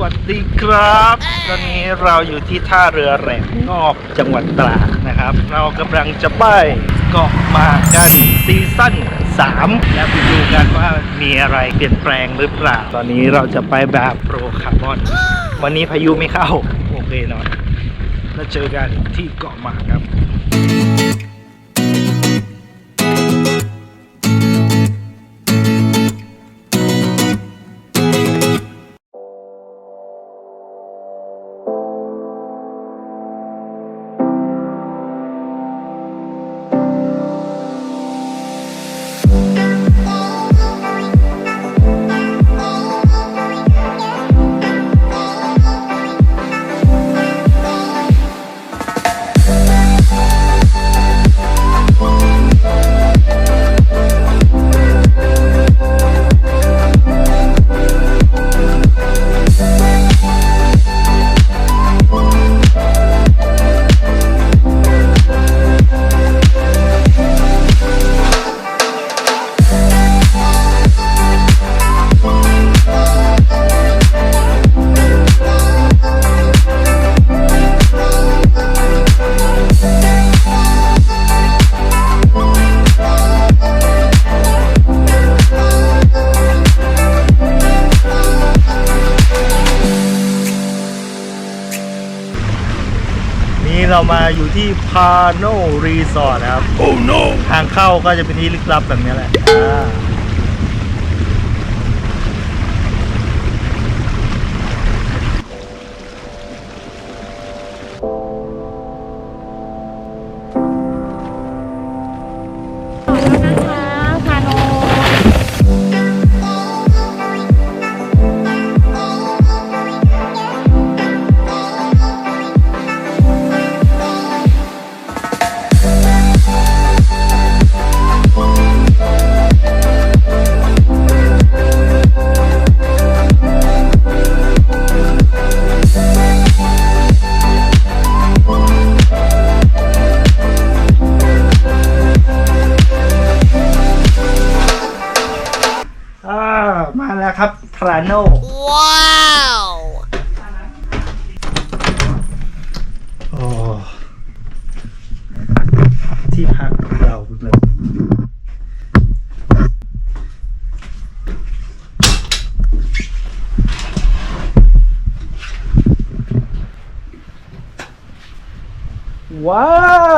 วัสดีครับ ตอนนี้เราอยู่ที่ท่าเรือแหลมงอบจังหวัดตราดนะครับ เรากำลังจะไปเกาะหมากกันซีซั่น3 แล้วไปดูกันว่ามีอะไรเปลี่ยนแปลงหรือเปล่า ตอนนี้เราจะไปแบบโปรคาร์บอน วันนี้พายุไม่เข้า โอเคหน่อยแล้วเจอกันที่เกาะหมากครับ ที่พาโนรีสอร์ทครับ โอ้ no ทางเข้าก็จะเป็นที่ลึกลับแบบนี้แหละ มาแล้วครับทราโน Wow! โอ้ที่พักของเราเลยว้า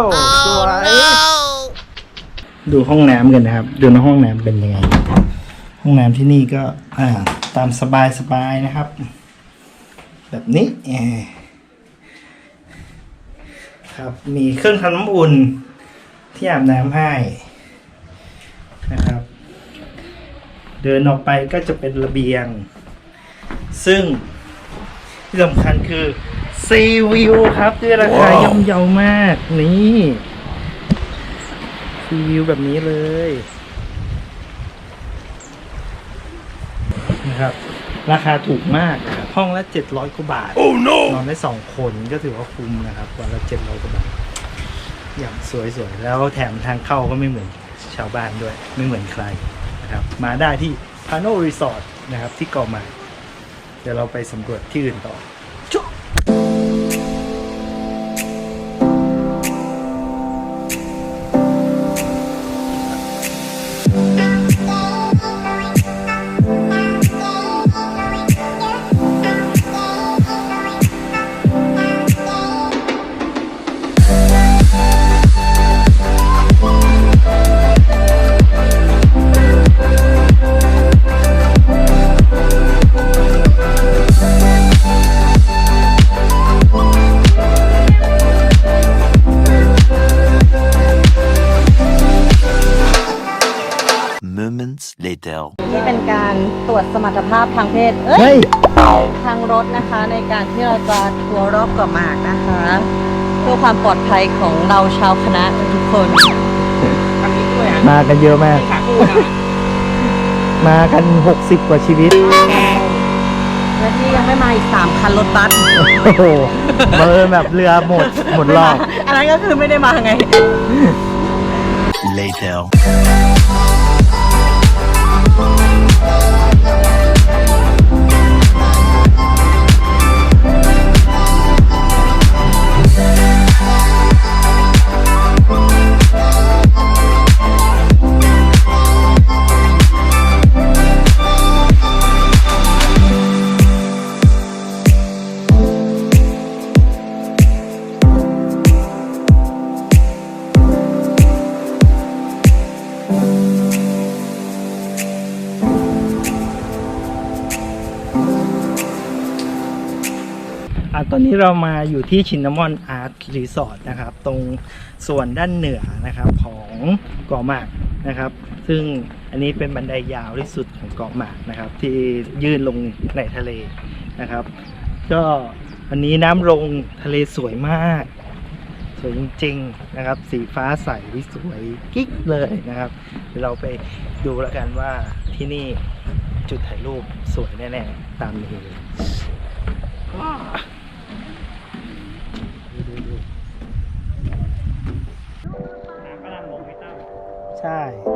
วสวย Oh no! ดูห้องน้ำกันนะครับ ดูในห้องน้ำเป็นยังไง ห้องน้ำที่นี่ก็อ่าตามสบายสบายนะครับ แบบนี้เออครับมีเครื่องทำน้ำอุ่นที่อาบน้ำให้นะครับ เดินออกไปก็จะเป็นระเบียง ซึ่งที่สำคัญคือซีวิวครับด้วยราคาย่อมเยาวมาก นี่ซีวิวแบบนี้เลยนะ ครับ ราคาถูกมากครับห้องละ 700กว่าบาทนอนได้สองคนก็ถือว่าคุ้มนะครับวันละ700กว่าบาท อย่างสวยๆ แล้วแถมทางเข้าก็ไม่เหมือนชาวบ้านด้วย ไม่เหมือนใครนะครับ มาได้ที่ Pano Resort นะครับที่เกาะหมากเดี๋ยวเราไปสำรวจที่อื่นต่อ Moments later. นี่เป็นการตรวจสมรรถภาพทางเพศเอ้เฮ้ยยทางรถนะคะในการที่เราจะทัวร์รอบเกาะหมากนะคะ เพื่อความปลอดภัยของเราชาวคณะทุกคนมากันเยอะมากมากัน 60 กว่าชีวิต และที่ยังไม่มาอีก 3 คันรถบัสโอ้โหเบอร์แบบเรือหมดหมดรอบ อันนั้นก็คือไม่ได้มาไง Later. อะตอนนี้เรามาอยู่ที่ชินนามอนอาร์ตรีสอร์ทนะครับ ตรงส่วนด้านเหนือนะครับของเกาะหมากนะครับ ซึ่งอันนี้เป็นบันไดยาวที่สุดของเกาะหมากนะครับ ที่ยื่นลงในทะเลนะครับ ก็อันนี้น้ำลงทะเลสวยมาก สวยจริงๆนะครับ สีฟ้าใสสวยกิ๊กเลยนะครับเดี๋ยวเราไปดูแล้วกันว่าที่นี่จุดถ่ายรูปสวยแน่ๆตามนี้เใช่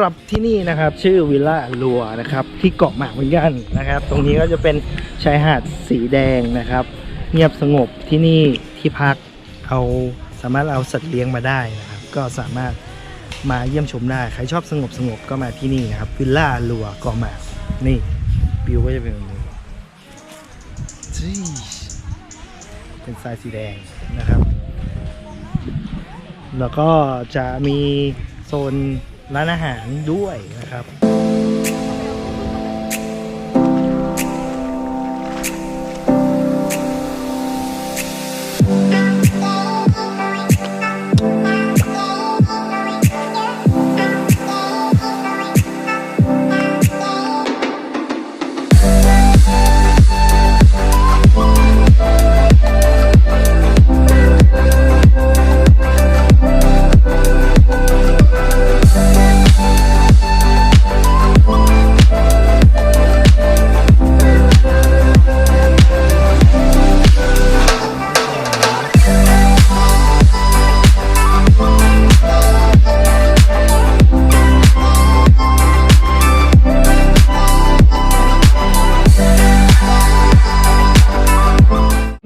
หรับที่นี่นะครับ ชื่อวิลล่าลัวนะครับ ที่เกาะหมากเหมือนกันนะครับ ตรงนี้ก็จะเป็นชายหาดสีแดงนะครับ เงียบสงบที่นี่ที่พักเอาสามารถเอาสัตว์เลี้ยงมาได้นะครับ ก็สามารถมาเยี่ยมชมได้ใครชอบสงบสงบก็มาที่นี่นะครับวิลล่าลัวเกาะหมากนี่วิวก็จะเป็นแบบนี้จีเป็นทรายสีแดงนะครับ แล้วก็จะมีโซน ร้านอาหารด้วยนะครับ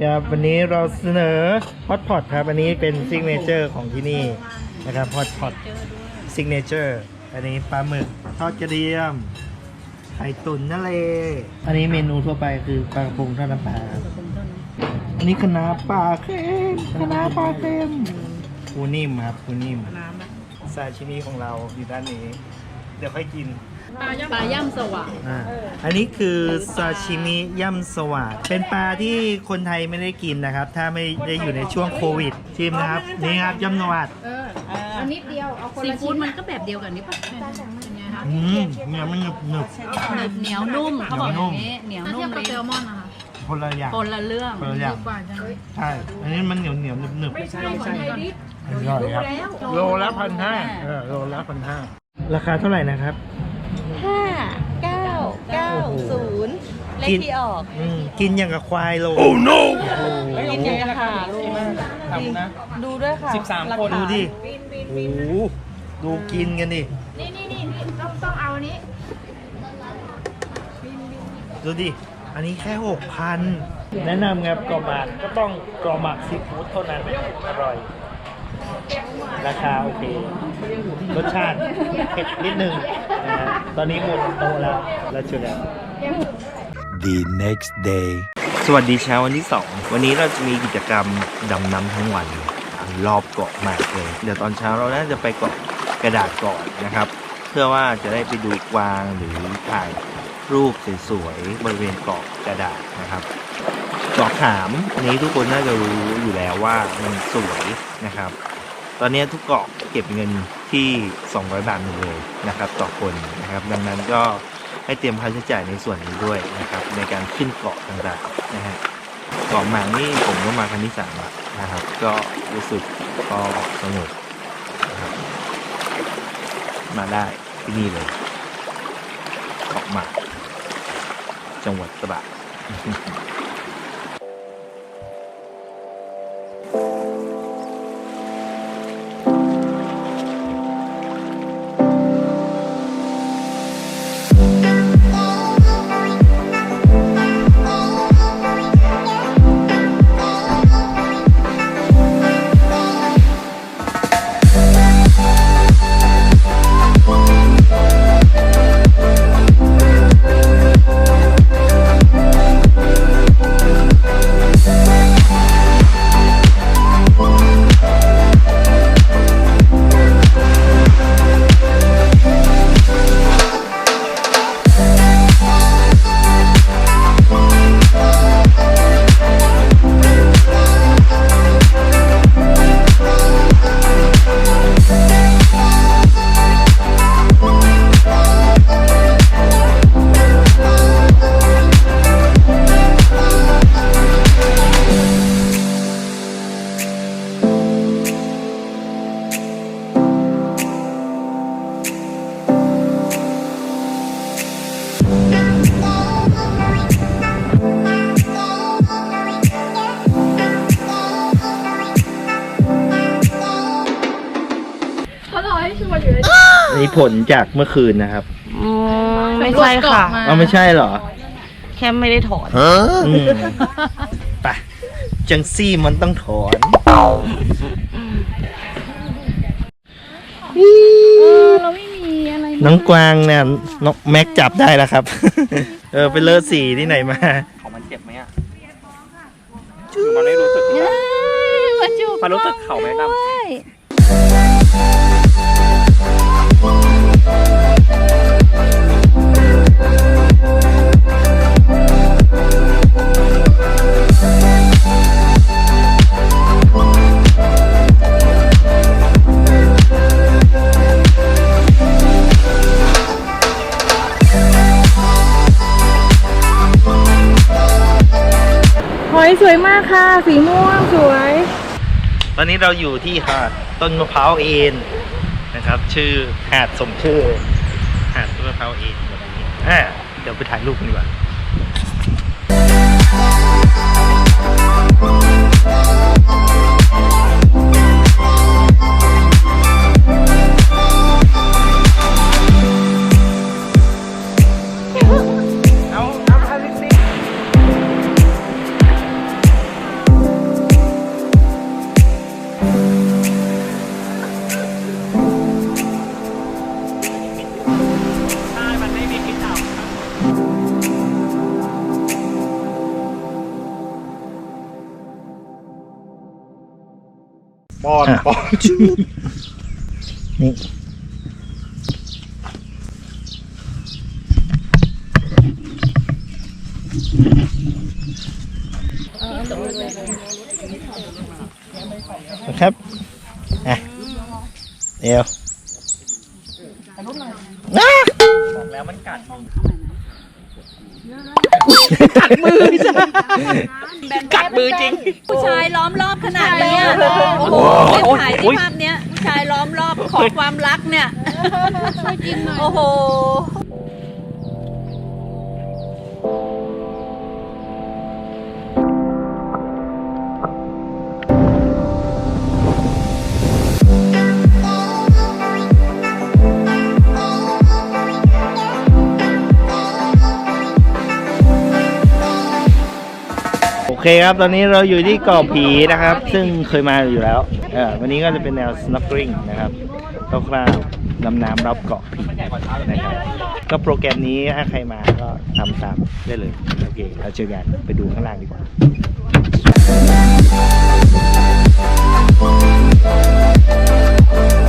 ครับวันนี้เราเสนอฮอตพอตครับ อันนี้เป็นซิกเนเจอร์ของที่นี่นะครับฮอตพอตซิกเนเจอร์อันนี้ปลาหมึกทอดกระเทียมไข่ตุ๋นทะเล อันนี้เมนูทั่วไปคือปลากระพงทอดน้ำปลาอันนี้คะน้าปลาเค็มคะน้าปลาเค็มปูนิ่มครับปูนิ่มซาชิมิของเราอยู่ด้านนี้ เดี๋ยวค่อยกิน ปลาย่ำสว่างอ่าอันนี้คือซาชิมิย่ำสวัสดเป็นปลาที่คนไทยไม่ได้กินนะครับ ถ้าไม่ได้อยู่ในช่วงโควิดชิมนะครับ นี่ครับย่ำสวัสดเออเอานิดเดียว เอาคนละชิ้นมันก็แบบเดียวกันนี่ป่ะเป็นไงคะอืมเนี่ยมันหนึบหนึบ หนึบเหนียวนุ่มเขาบอกอเหนียวนุ่มย่างนี้เหนียวนุ่มเทียบกับแซลมอนนะคะคนละอย่างคนละเรื่อง คนละอย่างดีกว่าจังเลยใช่ อันนี้มันเหนียวเหนียวหนึบหนึบใช่ใช่อร่อยครับ โลละพันห้าเออโลละพันห้าราคาเท่าไหร่นะครับ เลขที่ออกกินอย่างกับควายโลโอ้ no กินยังไงค่ะลูกทำดูด้วยค่ะ13ราาคน ดูดิโอ้โหดูกินกันดินี่นี่นี่ต้องต้องเอาอันนี้ ดูดิ อันนี้แค่หกพัน แนะนำครับกรอบก็ต้องกรอบมากซีฟู้ดเท่านั้น อร่อย ราคาโอเค รสชาติเผ็ดนิดนึง ตอนนี้หมดโตะแล้ว แล้วชุดแล้ว The next day. สวัสดีเช้าวันที่ 2 วันนี้เราจะมีกิจกรรมดำน้ำทั้งวันรอบเกาะหมากเลย เดี๋ยวตอนเช้าเราน่าจะไปเกาะกระดาษก่อนนะครับ เพื่อว่าจะได้ไปดูกวางหรือถ่ายรูปสวยๆบริเวณเกาะกระดาษนะครับเกาะขามอันนี้ทุกคนน่าจะรู้อยู่แล้วว่ามันสวยนะครับ ตอนนี้ทุกเกาะเก็บเงิน ที่ 200 บาทหมดเลยนะครับ ต่อคนนะครับ ดังนั้นก็ให้เตรียมค่าใช้จ่ายในส่วนนี้ด้วยนะครับ ในการขึ้นเกาะต่างๆนะฮะเกาะหมากนี่ผมก็มาครั้งที่สามนะครับ ก็รู้สึกก็สนุกนะครับ มาได้ที่นี่เลยเกาะหมากจังหวัดตราด ผลจากเมื่อคืนนะครับอืมไม่ใช่ค่ะ เอาไม่ใช่เหรอ แค่ไม่ได้ถอนอืมไปจังซี่มันต้องถอนเราไม่มีอะไรน้องกวางเนี่ยน้องแม็กจับได้แล้วครับ เออไปเลอะสีที่ไหนมาของมันเจ็บไหมอะคือมันไม่รู้สึกเอ้ยมาจูบมันรู้สึกเข่าไหมดำ สีม่วงสวย ตอนนี้เราอยู่ที่หาดต้นมะพร้าวเอ็นนะครับ ชื่อหาดสมชื่อหาดต้นมะพร้าวเอนแบบนี้อ่าเดี๋ยวไปถ่ายรูปกันดีกว่า อนป้อนนี่นะครับ อะเอวอะบอกแล้วมันกัด กัดมือจ้ะ กัดมือจริง ผู้ชายล้อมรอบขนาดนี้อะโอ้โหเล่นถ่ายที่ภาพเนี้ยผู้ชายล้อมรอบขอความรักเนี่ยช่วยกินหน่อยโอ้โห เคครับตอนนี้เราอยู่ที่เกาะผีนะครับ ซึ่งเคยมาอยู่แล้วเออวันนี้ก็จะเป็นแนว snorkeling นะครับคร่าวๆดำน้ำรอบเกาะผีนะครับ ก็โปรแกรมนี้ถ้าใครมาก็ทำตามได้เลยโอเคเราเจอกันไปดูข้างล่างดีกว่าน้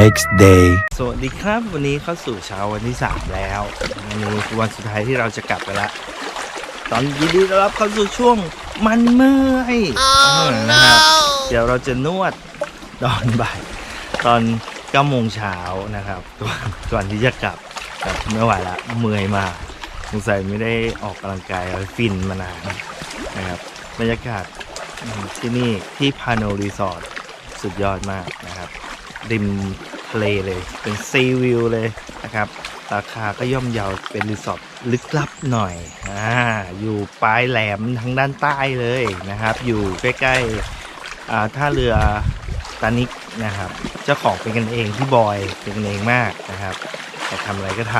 next day. สวัสดีครับวันนี้เข้าสู่เช้าวันที่ 3 แล้ววันนี้คือวันสุดท้ายที่เราจะกลับไปละตอนยินดีต้อนรับเข้าสู่ช่วงมันเมื่อย Oh นะครับ no! เดี๋ยวเราจะนวดตอนบ่ายตอน9โมงเช้านะครับก่อนก่อนที่จะกลับแต่ไม่ไหวละเมื่อยมากสงสัยไม่ได้ออกกำลังกายอะไรฟินมานานนะครับบรรยากาศอืมที่นี่ที่พาโนรีสอร์ทสุดยอดมากนะครับ ริมทะเลเลย เป็นซีวิวเลยนะครับ ราคาก็ย่อมเยาเป็นรีสอร์ทลึกลับหน่อยอ่าอยู่ปลายแหลมทางด้านใต้เลยนะครับ อยู่ใกล้ๆอ่าท่าเรือตานิกนะครับ เจ้าของเป็นกันเองที่บอยเป็นกันเองมากนะครับแต่ทำอะไรก็ท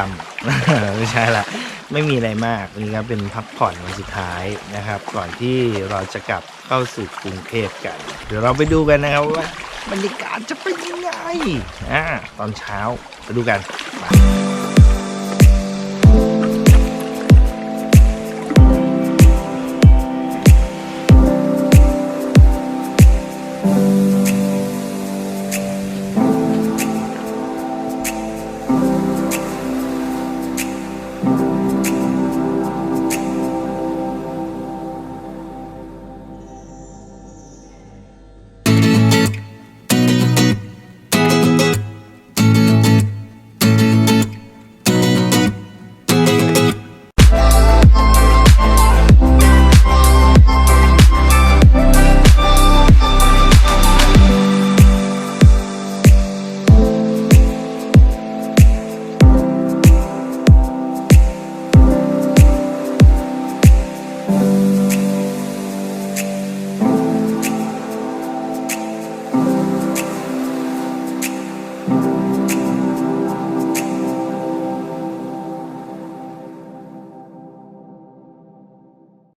ำไม่ใช่ละไม่มีอะไรมากวันนี้ก็เป็นพักผ่อนวันสุดท้ายนะครับ ก่อนที่เราจะกลับเข้าสู่กรุงเทพกัน เดี๋ยวเราไปดูกันนะครับว่า บรรยากาศจะเป็นยังไงอ่าตอนเช้าไปดูกันไป